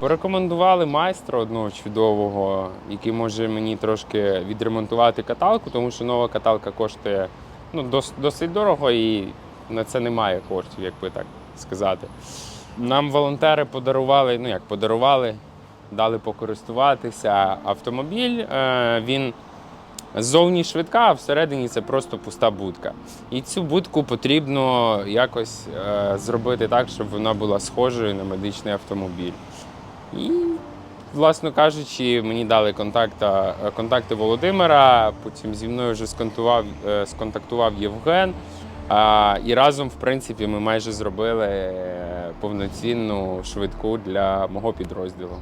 Порекомендували майстра одного чудового, який може мені трошки відремонтувати каталку, тому що нова каталка коштує ну, дос- досить дорого і на це немає коштів, як би так сказати. Нам волонтери подарували, ну як подарували, дали покористуватися автомобіль. Е, Він ззовні швидка, а всередині це просто пуста будка. І цю будку потрібно якось е, зробити так, щоб вона була схожою на медичний автомобіль. І, власно кажучи, мені дали контакта, контакти Володимира, потім зі мною вже е, сконтактував Євген. І разом, в принципі, ми майже зробили е, повноцінну швидку для мого підрозділу,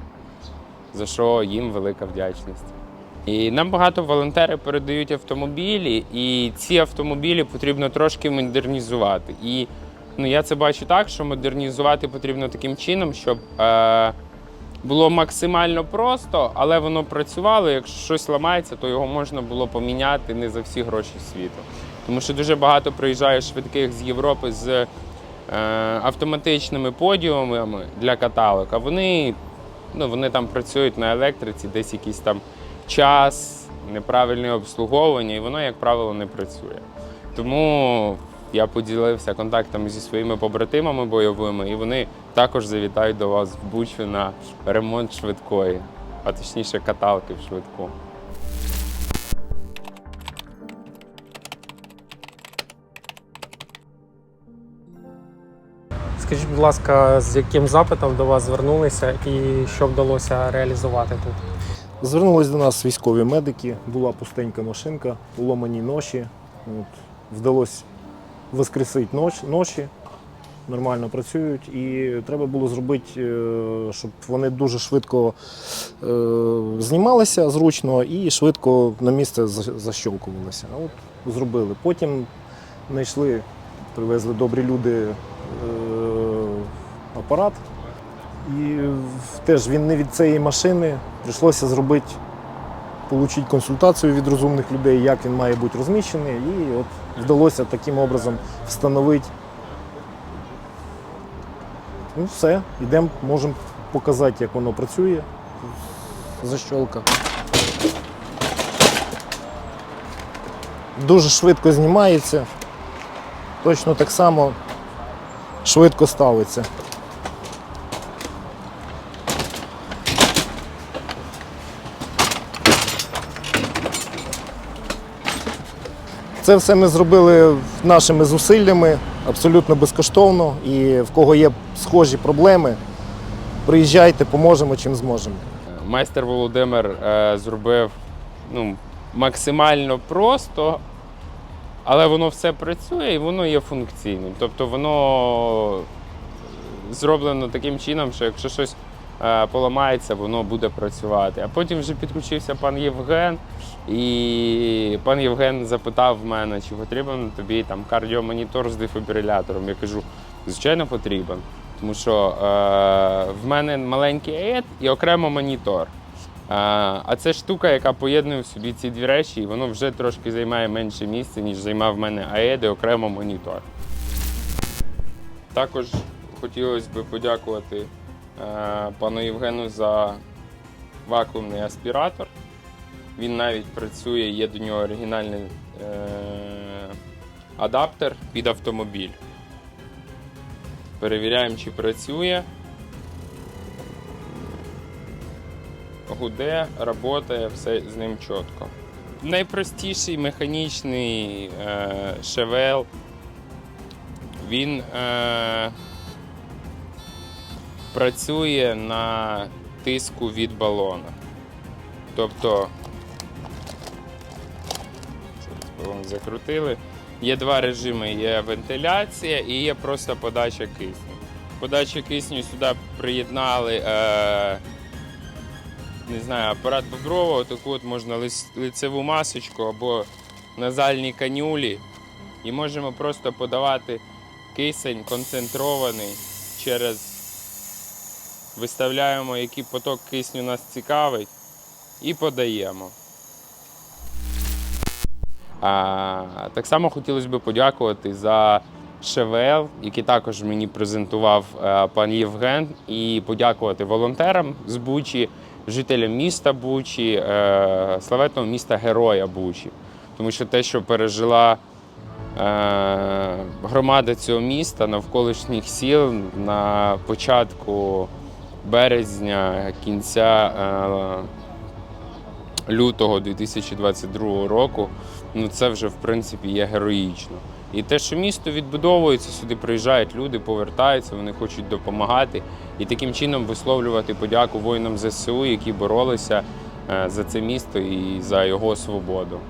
за що їм велика вдячність. І нам багато волонтери передають автомобілі, і ці автомобілі потрібно трошки модернізувати. І ну, я це бачу так, що модернізувати потрібно таким чином, щоб е, було максимально просто, але воно працювало. Якщо щось ламається, то його можна було поміняти не за всі гроші світу. Тому що дуже багато приїжджає швидких з Європи з е, автоматичними подіумами для каталок, а вони, ну, вони там працюють на електриці, десь якийсь там час, неправильне обслуговування, і воно, як правило, не працює. Тому я поділився контактами зі своїми побратимами бойовими, і вони також завітають до вас в Бучу на ремонт швидкої, а точніше каталки в швидку. Скажіть, будь ласка, з яким запитом до вас звернулися і що вдалося реалізувати тут? Звернулись до нас військові медики, була пустенька машинка, уломані ноші. От, вдалося воскресити ноч, ноші, нормально працюють. І треба було зробити, е, щоб вони дуже швидко е, знімалися зручно і швидко на місце за- защолкувалися. От зробили. Потім знайшли, привезли добрі люди е, апарат. І теж він не від цієї машини. Прийшлося зробити, отримати консультацію від розумних людей, як він має бути розміщений. І от вдалося таким образом встановити. Ну, все, йдемо, можемо показати, як воно працює. Защолка. Дуже швидко знімається. Точно так само швидко ставиться. Це все ми зробили нашими зусиллями, абсолютно безкоштовно. І в кого є схожі проблеми, приїжджайте, поможемо чим зможемо. Майстер Володимир е, зробив ну, максимально просто, але воно все працює і воно є функційним. Тобто воно зроблено таким чином, що якщо щось поламається, воно буде працювати. А потім вже підключився пан Євген, і пан Євген запитав в мене, чи потрібен тобі там кардіомонітор з дефібрилятором. Я кажу, звичайно, потрібен. Тому що е, в мене маленький АЕД і окремо монітор. Е, а це штука, яка поєднує в собі ці дві речі, і воно вже трошки займає менше місця, ніж займав в мене АЕД і окремо монітор. Також хотілося б подякувати е, пану Євгену за вакуумний аспіратор. Він навіть працює, є до нього оригінальний е, адаптер під автомобіль. Перевіряємо, чи працює. Гуде, працює, все з ним чітко. Найпростіший механічний е, шевел. Він е, працює на тиску від балона. Тобто, балон закрутили. Є два режими: є вентиляція і є просто подача кисню. Подача кисню сюди приєднали е, не знаю, апарат Боброва, таку от можна лицеву масочку або назальні канюлі. І можемо просто подавати кисень концентрований через виставляємо, який поток кисню нас цікавить, і подаємо. А, так само хотілося б подякувати за ШВЛ, який також мені презентував е, пан Євген, і подякувати волонтерам з Бучі, жителям міста Бучі, е, славетного міста Героя Бучі. Тому що те, що пережила е, громада цього міста навколишніх сіл на початку березня, кінця е, лютого 2022 року, ну це вже в принципі є героїчно. І те, що місто відбудовується, сюди приїжджають люди, повертаються, вони хочуть допомагати і таким чином висловлювати подяку воїнам ЗСУ, які боролися е, за це місто і за його свободу.